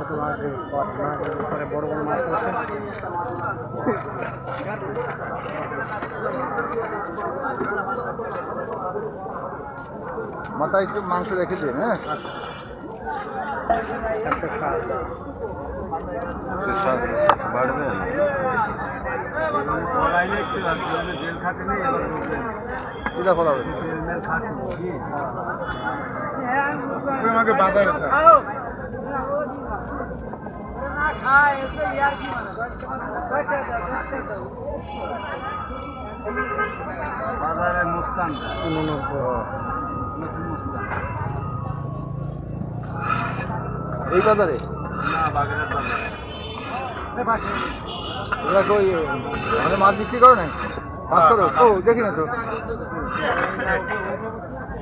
মাছ মাছের উপরে বড় বড় মাছ আছে মাথায় একটু মাংস রেখে দিন হ্যাঁ? বাড়বে হবে। আমাকে বাজারে স্যার বাজারে মুস্তান। নতুন মুস্তান। এই বাজারে? না বাগেরহাট বাজারে। ওরা কই মানে মাছ বিক্রি করো না মাছ করো? ও দেখি না তো।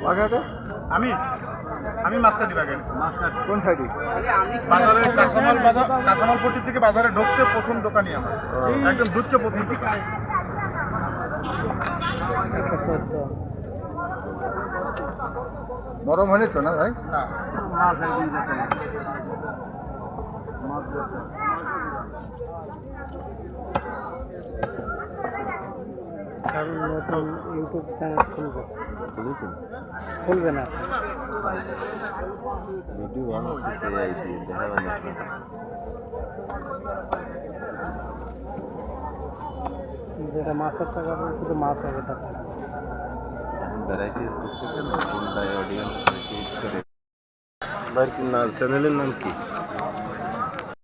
বাঘাটে? আমি আমি মাছকাটি মাছকাটি কোন সাইডে বাজারে কাঁচামাল বাজার কাঁচামাল পট্টি থেকে বাজারে ঢুকতে প্রথম দোকানই আমার। একদম দুধকে প্রথম দিকে একটা চোদ্দ নরম হয়নি তো না ভাই? না মাছ একদিন যেতে না মাছ যেতে কারণ নতুন ইউটিউব চ্যানেল খুলবে খুলেছেন? খুলবে না। ভিডিও বানাচ্ছি এআই দিয়ে দেখা যাচ্ছে যেটা মাছের টাকা বলে শুধু মাছ হবে টাকা। ভ্যারাইটিস দিচ্ছে কেন কোনটাই অডিয়েন্স করে। না চ্যানেলের নাম কি?